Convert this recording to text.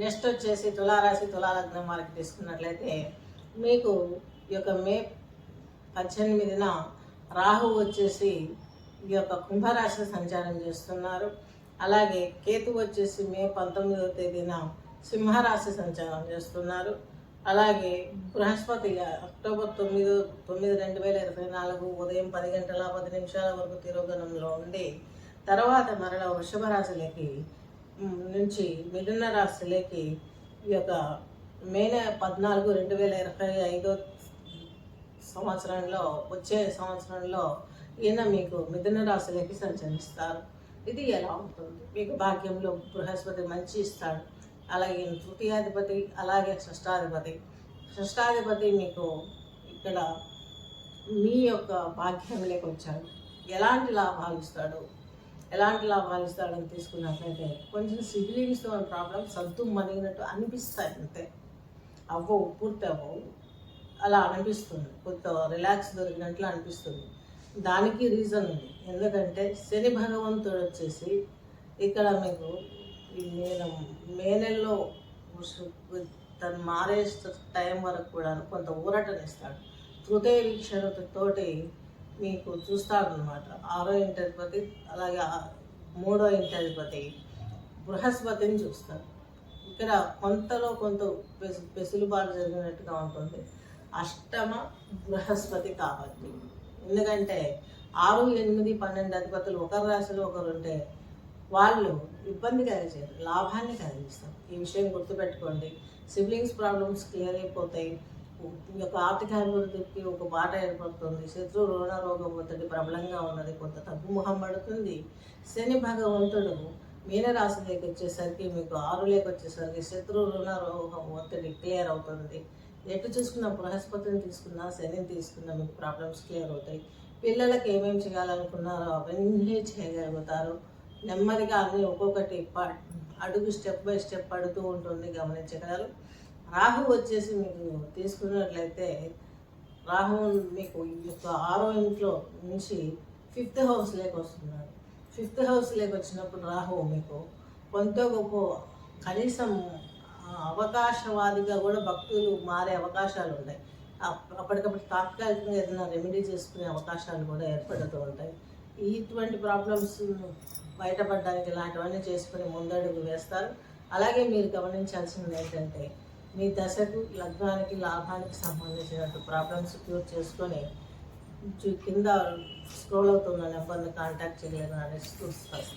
Next వచ్చేసి తులారాశి తులాలగ్నం వారికి తీసుకున్నట్లయితే మీకు ఈ యొక్క మే పద్దెనిమిదిన రాహు వచ్చేసి ఈ యొక్క కుంభరాశి సంచారం చేస్తున్నారు. అలాగే కేతు వచ్చేసి మే పంతొమ్మిదవ తేదీన సింహరాశి సంచారం చేస్తున్నారు. అలాగే బృహస్పతి అక్టోబర్ తొమ్మిది తొమ్మిది రెండు వేల ఇరవై నాలుగు ఉదయం పది గంటల పది నిమిషాల వరకు తిరోగణంలో ఉండి తర్వాత మరలా వృషభ రాశిలోకి నుంచి మిథున రాశిలోకి ఈ యొక్క మే నె- పద్నాలుగు రెండు వేల ఇరవై ఐదో సంవత్సరంలో వచ్చే సంవత్సరంలో ఈయన మీకు మిథున రాశిలోకి సంచరిస్తారు. ఇది ఎలా ఉంటుంది? మీకు భాగ్యంలో బృహస్పతి మంచి ఇస్తాడు. అలాగే తృతీయాధిపతి అలాగే షష్టాధిపతి. షష్టాధిపతి మీకు ఇక్కడ మీ యొక్క భాగ్యంలోకి వచ్చాడు. ఎలాంటి లాభాలు ఇస్తాడు? ఎలాంటి లాభాలు ఇస్తాడని తీసుకున్నట్లయితే కొంచెం సిబ్లింగ్స్తో ప్రాబ్లం సద్దు మనిగినట్టు అనిపిస్తాయి అంతే. అవ్వవు పూర్తి అవ్వవు. అలా అనిపిస్తుంది. కొంత రిలాక్స్ దొరికినట్లు అనిపిస్తుంది. దానికి రీజన్ ఉంది. ఎందుకంటే శని భగవంతుడు వచ్చేసి ఇక్కడ మీకు ఈ మే మే నెలలో తను మారే టైం వరకు కూడా కొంత ఊరటనిస్తాడు. హృదయ వీక్షణతోటి మీకు చూస్తాడనమాట ఆరో ఇంటధిపతి అలాగే మూడో ఇంటధిపతి బృహస్పతిని చూస్తారు. ఇక్కడ కొంతలో కొంత పెసు పెసులుబాటు జరిగినట్టుగా ఉంటుంది. అష్టమ బృహస్పతి కాబట్టి. ఎందుకంటే ఆరు ఎనిమిది పన్నెండు అధిపతులు ఒకరి రాశిలో ఒకరు ఉంటే వాళ్ళు ఇబ్బంది కలిగించారు లాభాన్ని కలిగిస్తారు. ఈ విషయం గుర్తుపెట్టుకోండి. సిబ్లింగ్స్ ప్రాబ్లమ్స్ క్లియర్ అయిపోతాయి. ఈ యొక్క ఆర్థిక అభివృద్ధికి ఒక బాట ఏర్పడుతుంది. శత్రు రుణ రోగం ఒత్తిడి ప్రబలంగా ఉన్నది. కొంత తగ్గు ముఖం పడుతుంది. శని భగవంతుడు మీనరాశిలోకి వచ్చేసరికి మీకు ఆరు లేక వచ్చేసరికి శత్రు రుణ రోగం ఒత్తిడి క్లియర్ అవుతుంది. ఎటు చూసుకున్న బృహస్పతిని తీసుకున్నా శనిని తీసుకున్నా మీకు ప్రాబ్లమ్స్ క్లియర్ అవుతాయి. పిల్లలకి ఏమేమి చేయాలనుకున్నారో అవన్నీ చేయగలుగుతారు. నెమ్మదిగా అన్నీ ఒక్కొక్కటి అడుగు స్టెప్ బై స్టెప్ పడుతూ ఉంటుంది. గమనించగలరు. రాహు వచ్చేసి మీకు తీసుకున్నట్లయితే రాహు మీకు ఈ యొక్క ఆరో ఇంట్లో నుంచి ఫిఫ్త్ హౌస్ లేక వస్తున్నాడు ఫిఫ్త్ హౌస్ లేక వచ్చినప్పుడు రాహు మీకు కొంత గొప్ప కనీసం అవకాశవాదిగా కూడా భక్తులు మారే అవకాశాలు ఉంటాయి. అప్- అప్పటికప్పుడు తాత్కాలికంగా ఏదైనా రెమెడీ చేసుకునే అవకాశాలు కూడా ఏర్పడుతూ ఉంటాయి. ఇటువంటి ప్రాబ్లమ్స్ బయటపడడానికి ఇలాంటివన్నీ చేసుకుని ముందడుగు వేస్తారు. అలాగే మీరు గమనించాల్సింది ఏంటంటే మీ దశకు లగ్నానికి లాభానికి సంబంధించినట్టు ప్రాబ్లమ్స్ క్యూర్ చేసుకొని కింద స్క్రోల్ అవుతున్న నెంబర్ని కాంటాక్ట్ చేయగలరని చూస్తారు